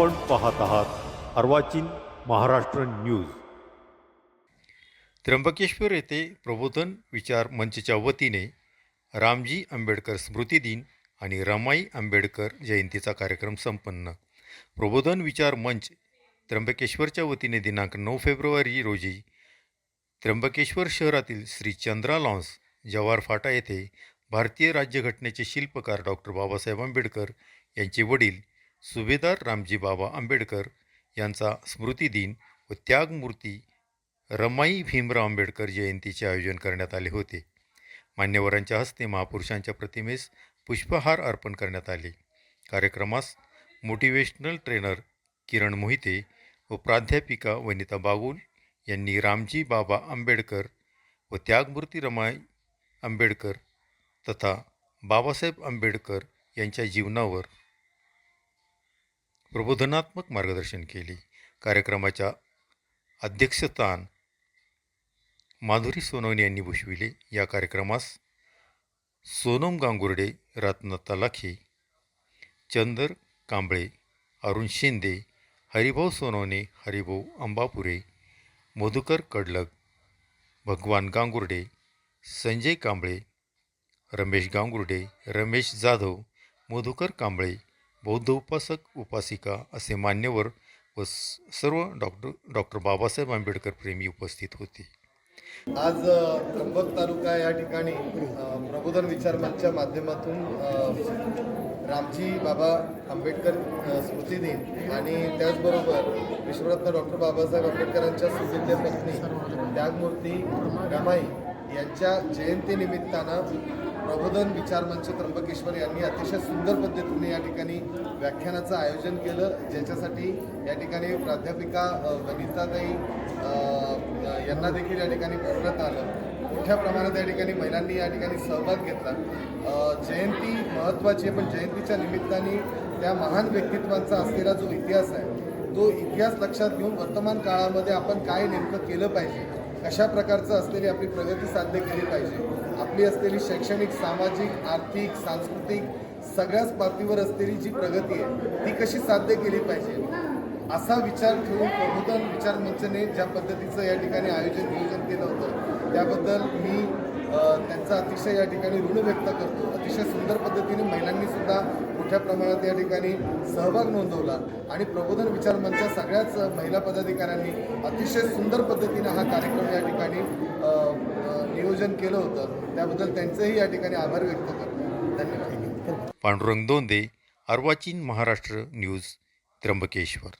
आपण पाहत आहात अर्वाचीन महाराष्ट्र न्यूज. त्र्यंबकेश्वर येथे प्रबोधन विचार मंचच्या वतीने रामजी आंबेडकर स्मृती दिन आणि रमाई आंबेडकर जयंतीचा कार्यक्रम संपन्न. प्रबोधन विचार मंच त्र्यंबकेश्वरच्या वतीने दिनांक नऊ फेब्रुवारी रोजी त्र्यंबकेश्वर शहरातील श्री चंद्रा लॉन्स जवार फाटा येथे भारतीय राज्यघटनेचे शिल्पकार डॉक्टर बाबासाहेब आंबेडकर यांचे वडील सुभेदार रामजी बाबा आंबेडकर यांचा स्मृती दिन व त्यागमूर्ती रमाई भीमराव आंबेडकर जयंतीचे आयोजन करण्यात आले होते. मान्यवरांच्या हस्ते महापुरुषांच्या प्रतिमेस पुष्पहार अर्पण करण्यात आले. कार्यक्रमास मोटिवेशनल ट्रेनर किरण मोहिते व प्राध्यापिका वनिता बागुल यांनी रामजी बाबा आंबेडकर व त्यागमूर्ती रमाई आंबेडकर तथा बाबासाहेब आंबेडकर यांच्या जीवनावर प्रबोधनात्मक मार्गदर्शन केले. कार्यक्रमाच्या अध्यक्षस्थान माधुरी सोनवणे यांनी भूषविले. या कार्यक्रमास सोनम गांगुर्डे रत्न तलाखे चंदर कांबळे अरुण शिंदे हरिभाऊ सोनवणे हरिभाऊ अंबापुरे मधुकर कडलग भगवान गांगुर्डे संजय कांबळे रमेश गांगुर्डे रमेश जाधव मधुकर कांबळे बौद्ध उपासक उपासिका असे मान्यवर व सर्व डॉक्टर डॉक्टर बाबासाहेब आंबेडकर प्रेमी उपस्थित होते. आज त्र्यंबक तालुका या ठिकाणी प्रबोधन विचार मंचच्या माध्यमातून रामजी बाबा आंबेडकर स्मृती दिन आणि त्याचबरोबर विश्वरत्न डॉक्टर बाबासाहेब आंबेडकरांच्या सुविद्य पत्नी त्यागमूर्ती रमाई यांच्या जयंतीनिमित्तानं प्रबोधन विचार मंच त्र्यंबकेश्वर यांनी अतिशय सुंदर पद्धतीने या ठिकाणी व्याख्यानाचं आयोजन केलं. ज्याच्यासाठी या ठिकाणी प्राध्यापिका वनिताताई यांना देखील या ठिकाणी बोलण्यात आलं. मोठ्या प्रमाणात या ठिकाणी महिलांनी या ठिकाणी सहभाग घेतला. जयंती महत्त्वाची आहे पण जयंतीच्या निमित्ताने त्या महान व्यक्तित्वांचा असलेला जो इतिहास आहे तो इतिहास लक्षात घेऊन वर्तमान काळामध्ये आपण काय नेमकं केलं पाहिजे? कशा प्रकारचं असलेली आपली प्रगती साध्य केली पाहिजे. आपली असलेली शैक्षणिक सामाजिक आर्थिक सांस्कृतिक सगळ्याच पातळीवर असलेली जी प्रगती आहे ती कशी साध्य केली पाहिजे? असा विचार ठेवून प्रबोधन विचार मंचने ज्या पद्धतीचं या ठिकाणी आयोजन नियोजन केलं होतं त्याबद्दल मी त्यांचा अतिशय या ठिकाणी ऋण व्यक्त करतो. अतिशय सुंदर पद्धतीने महिलांनी सुद्धा मोठ्या प्रमाणात या ठिकाणी सहभाग नोंदवला आणि प्रबोधन विचार मंचच्या सगळ्याच महिला पदाधिकाऱ्यांनी अतिशय सुंदर पद्धतीने हा कार्यक्रम या ठिकाणी नियोजन केलं होतं. त्याबद्दल त्यांचेही या ठिकाणी आभार व्यक्त करतो. धन्यवाद. पांडुरंग दोंदे अर्वाचीन महाराष्ट्र न्यूज त्र्यंबकेश्वर.